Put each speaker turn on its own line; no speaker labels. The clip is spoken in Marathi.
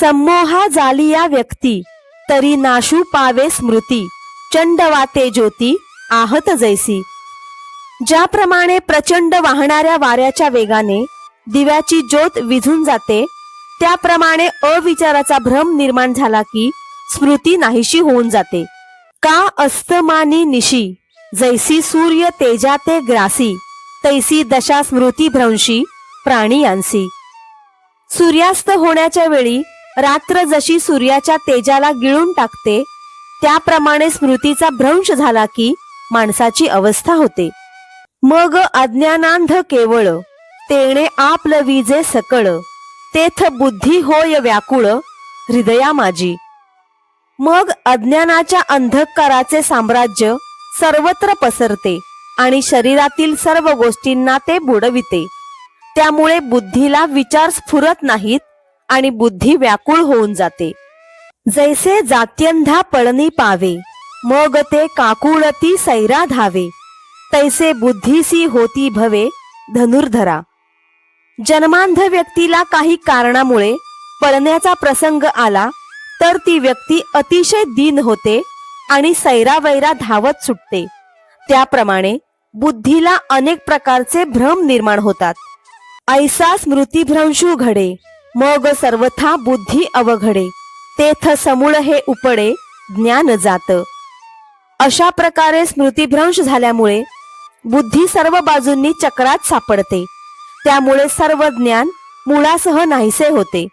संमोहा झालिया व्यक्ती. तरी नाशू पावे स्मृती. चंडवाते ज्योती आहत जैसी. ज्याप्रमाणे प्रचंड वाहणाऱ्या वाऱ्याच्या वेगाने दिव्याची ज्योत विझून जाते त्याप्रमाणे अविचाराचा भ्रम निर्माण झाला की स्मृती नाहीशी होऊन जाते. का अस्तमानी निशी जैसी सूर्य तेजाते ग्रासी तैसी दशा स्मृती भ्रंशी प्राणी यांसी. सूर्यास्त होण्याच्या वेळी रात्र जशी सूर्याच्या तेजाला गिळून टाकते त्याप्रमाणे स्मृतीचा भ्रंश झाला की माणसाची अवस्था होते. मग अज्ञानांध केवळ तेणे आपल विजे सकळ तेथ बुद्धी होय व्याकुळ हृदया माझी मग अज्ञानाच्या अंधकाराचे साम्राज्य सर्वत्र पसरते आणि शरीरातील सर्व गोष्टींना ते बुडविते. त्यामुळे बुद्धीला विचार स्फुरत नाहीत आणि बुद्धी व्याकुळ होऊन जाते. जैसे जात्यंधा पळणी पावे मग ते काकुळती सैरा धावे. तैसे बुद्धीसी होती भवे धनुर्धरा. जन्मांध व्यक्तीला काही कारणामुळे पळण्याचा प्रसंग आला तर ती व्यक्ती अतिशय दीन होते आणि सैरावैरा धावत सुटते. त्याप्रमाणे बुद्धीला अनेक प्रकारचे भ्रम निर्माण होतात. ऐसा स्मृतिभ्रंशू घडे. मग सर्वथा बुद्धी अवघडे तेथ समूळ हे उपडे ज्ञान जात. अशा प्रकारे स्मृतिभ्रंश झाल्यामुळे बुद्धी सर्व बाजूंनी चक्रात सापडते. त्यामुळे सर्व ज्ञान मुळासह नाहीसे होते.